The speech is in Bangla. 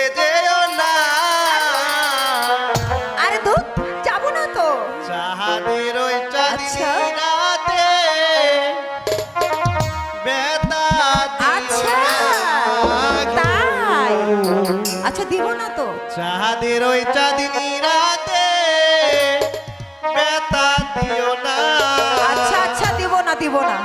ভুলে যেও আরে দুধ যাব না তো। চাহাদের ওই চাঁদিনী রাতে বেতা আচ্ছা আচ্ছা, আচ্ছা দিব না তো। চাহাদের ওই চাঁদিনী রাতে বেতা দিও না। আচ্ছা আচ্ছা দিব না দিব না।